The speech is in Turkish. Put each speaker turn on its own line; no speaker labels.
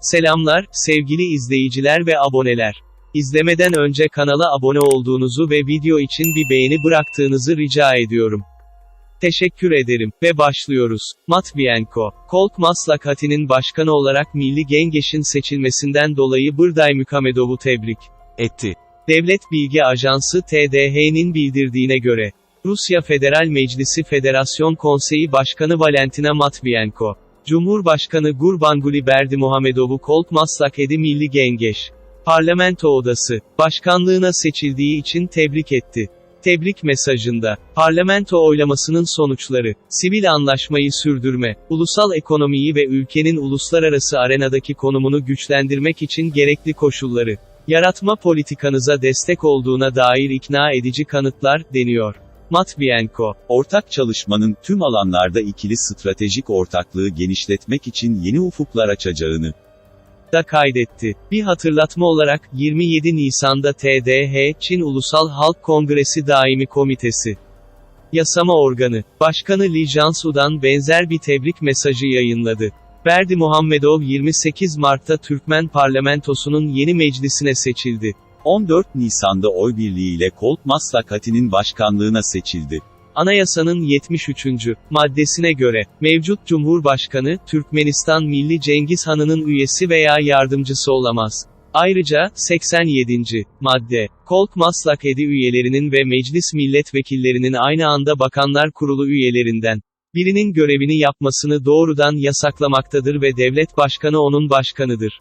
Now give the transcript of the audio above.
Selamlar, sevgili izleyiciler ve aboneler. İzlemeden önce kanala abone olduğunuzu ve video için bir beğeni bıraktığınızı rica ediyorum. Teşekkür ederim ve başlıyoruz. Matvienko, Kolk Maslak Hati'nin başkanı olarak Milli Gengeş'in seçilmesinden dolayı Bırday Mükhamedov'u tebrik etti. Devlet Bilgi Ajansı TDH'nin bildirdiğine göre, Rusya Federal Meclisi Federasyon Konseyi Başkanı Valentina Matvienko, Cumhurbaşkanı Gurbanguly Berdimuhamedov'u Kolk Maslak Edi Milli Gengeş, Parlamento Odası, başkanlığına seçildiği için tebrik etti. Tebrik mesajında, parlamento oylamasının sonuçları, sivil anlaşmayı sürdürme, ulusal ekonomiyi ve ülkenin uluslararası arenadaki konumunu güçlendirmek için gerekli koşulları, yaratma politikanıza destek olduğuna dair ikna edici kanıtlar, deniyor. Matvienko,
Ortak çalışmanın tüm alanlarda ikili stratejik ortaklığı genişletmek için yeni ufuklar açacağını,
da kaydetti. Bir hatırlatma olarak, 27 Nisan'da TDH, Çin Ulusal Halk Kongresi Daimi Komitesi, yasama organı, Başkanı Li Jiansu'dan benzer bir tebrik mesajı yayınladı. Berdi Muhammedov 28 Mart'ta Türkmen parlamentosunun yeni meclisine seçildi.
14 Nisan'da oy birliğiyle Kolt Maslak Hati'nin başkanlığına seçildi.
Anayasanın 73. maddesine göre, mevcut Cumhurbaşkanı, Türkmenistan Milli Cengiz Hanı'nın üyesi veya yardımcısı olamaz. Ayrıca, 87. madde, Kolk Maslak Edi üyelerinin ve meclis milletvekillerinin aynı anda bakanlar kurulu üyelerinden birinin görevini yapmasını doğrudan yasaklamaktadır ve devlet başkanı onun başkanıdır.